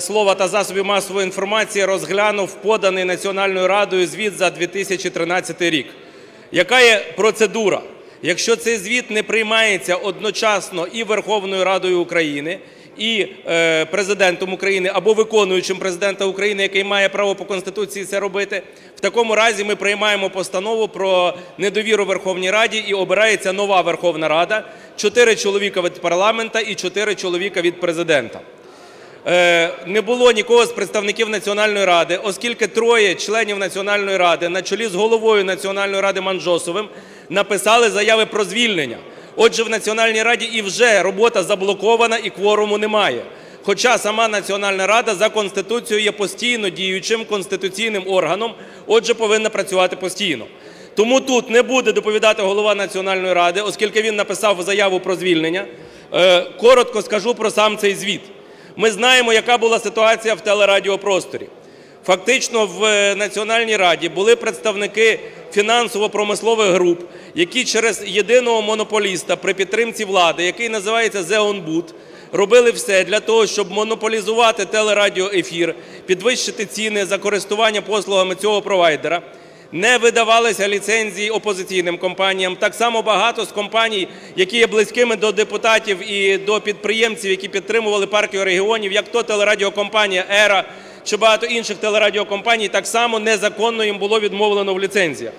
слова та засобів масової інформації розглянув поданий Національною радою звіт за 2013 рік. Яка є процедура? Якщо цей звіт не приймається одночасно і Верховною Радою України, і е, Президентом України або виконуючим Президента України, який має право по Конституції це робити, в такому разі ми приймаємо постанову про недовіру Верховній Раді і обирається нова Верховна Рада, чотири чоловіка від парламенту і чотири чоловіка від Президента. Е, не було нікого з представників Національної ради, оскільки троє членів Національної ради на чолі з головою Національної ради Манджосовим написали заяви про звільнення. Отже, в Національній раді і вже робота заблокована і кворуму немає. Хоча сама Національна рада за Конституцією є постійно діючим конституційним органом, отже, повинна працювати постійно. Тому тут не буде доповідати голова Національної ради, оскільки він написав заяву про звільнення. Е, Коротко скажу про сам цей звіт. Ми знаємо, яка була ситуація в телерадіопросторі. Фактично в е, Національній раді були представники фінансово-промислових груп, які через єдиного монополіста при підтримці влади, який називається «Зеонбуд», робили все для того, щоб монополізувати телерадіоефір, підвищити ціни за користування послугами цього провайдера. Не видавалися ліцензії опозиційним компаніям. Так само багато з компаній, які є близькими до депутатів і до підприємців, які підтримували партію регіонів, як то телерадіокомпанія «Ера» чи багато інших телерадіокомпаній, так само незаконно їм було відмовлено в ліцензіях.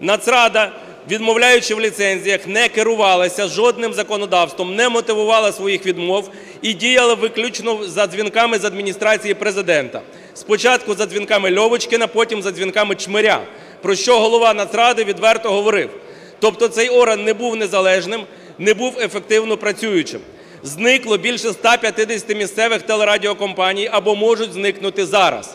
Нацрада, відмовляючи в ліцензіях, не керувалася жодним законодавством, не мотивувала своїх відмов і діяла виключно за дзвінками з адміністрації Президента. Спочатку за дзвінками Льовочкіна, потім за дзвінками Чмиря, про що голова Нацради відверто говорив. Тобто цей орган не був незалежним, не був ефективно працюючим. Зникло більше 150 місцевих телерадіокомпаній або можуть зникнути зараз.